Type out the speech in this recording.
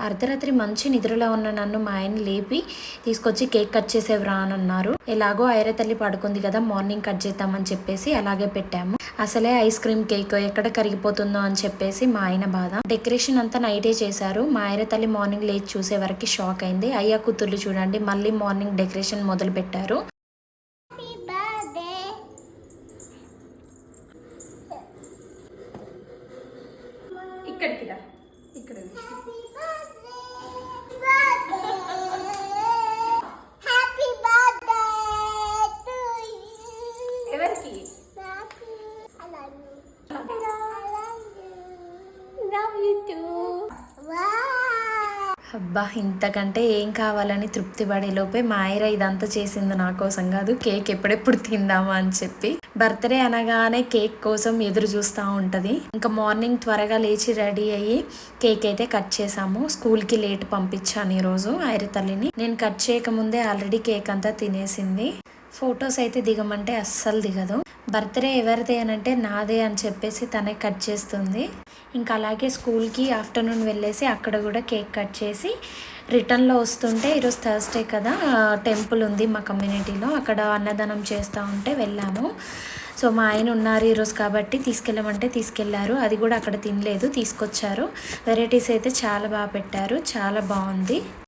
అర్ధరాత్రి మంచి నిద్రలో ఉన్న నన్ను మా ఆయన లేపి తీసుకొచ్చి కేక్ కట్ చేసేవరా అని అన్నారు. ఎలాగో ఐర తల్లి పడుకుంది కదా మార్నింగ్ కట్ చేద్దామని చెప్పేసి అలాగే పెట్టాము. అసలే ఐస్ క్రీమ్ కేక్ ఎక్కడ కరిగిపోతుందో అని చెప్పేసి మా ఆయన బాధ. డెకరేషన్ అంతా నైటే చేశారు. మా ఐర తల్లి మార్నింగ్ లేచి చూసే వరకు షాక్ అయింది. అయ్యా కూతుర్లు చూడండి మళ్ళీ మార్నింగ్ డెకరేషన్ మొదలు పెట్టారు. ఇక్కడికి రా. ఇక్కడ. అబ్బా ఇంతకంటే ఏం కావాలని తృప్తి పడేలోపే మా ఐర ఇదంతా చేసింది నా కోసం కాదు కేక్ ఎప్పుడెప్పుడు తిందామా అని చెప్పి. బర్త్డే అనగానే కేక్ కోసం ఎదురు చూస్తూ ఉంటుంది. ఇంకా మార్నింగ్ త్వరగా లేచి రెడీ అయ్యి కేక్ అయితే కట్ చేసాము స్కూల్కి లేట్ పంపించాను ఈరోజు ఐర తల్లిని. నేను కట్ చేయకముందే ఆల్రెడీ కేక్ అంతా తినేసింది. ఫొటోస్ అయితే దిగమంటే అస్సలు దిగదు. బర్త్డే ఎవరిదే అని అంటే నాదే అని చెప్పేసి తనే కట్ చేస్తుంది. ఇంకా అలాగే స్కూల్కి ఆఫ్టర్నూన్ వెళ్ళేసి అక్కడ కూడా కేక్ కట్ చేసి రిటర్న్లో వస్తుంటే ఈరోజు థర్స్డే కదా టెంపుల్ ఉంది మా కమ్యూనిటీలో. అక్కడ అన్నదానం చేస్తూ ఉంటే వెళ్ళాము. సో మా ఆయన ఉన్నారు ఈరోజు కాబట్టి తీసుకెళ్ళమంటే తీసుకెళ్ళారు అది కూడా అక్కడ తినలేదు తీసుకొచ్చారు. వెరైటీస్ అయితే చాలా బాగా పెట్టారు చాలా బాగుంది.